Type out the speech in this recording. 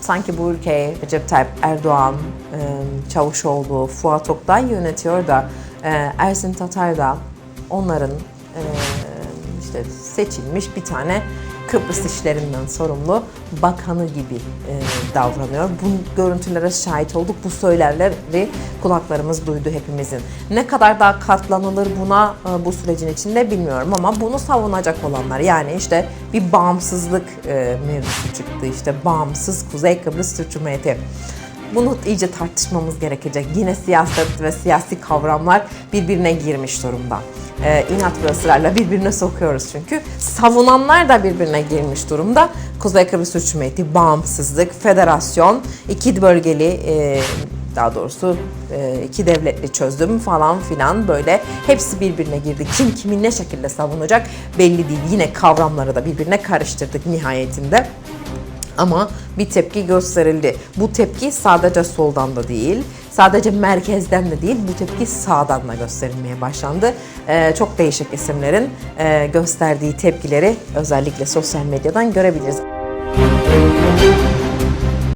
Sanki bu ülkeyi Recep Tayyip Erdoğan, e, Çavuşoğlu, Fuat Oktay yönetiyor da e, Ersin Tatar da onların e, işte seçilmiş bir tane Kıbrıs işlerinden sorumlu bakanı gibi e, davranıyor. Bu görüntülere şahit olduk. Bu söylemleri kulaklarımız duydu hepimizin. Ne kadar daha katlanılır buna e, bu sürecin içinde bilmiyorum ama bunu savunacak olanlar yani işte bir bağımsızlık e, mevzusu çıktı. İşte bağımsız Kuzey Kıbrıs Türk Cumhuriyeti. Bunu iyice tartışmamız gerekecek. Yine siyaset ve siyasi kavramlar birbirine girmiş durumda. Ee, inat ve ısrarla birbirine sokuyoruz çünkü. Savunanlar da birbirine girmiş durumda. Kuzey Kıbrıs Cumhuriyeti, bağımsızlık, federasyon, iki bölgeli e, daha doğrusu e, iki devletli çözüm falan filan böyle hepsi birbirine girdi. Kim kimi ne şekilde savunacak belli değil. Yine kavramları da birbirine karıştırdık nihayetinde. Ama bir tepki gösterildi. Bu tepki sadece soldan da değil, sadece merkezden de değil, bu tepki sağdan da gösterilmeye başlandı. Ee, çok değişik isimlerin e, gösterdiği tepkileri özellikle sosyal medyadan görebiliriz.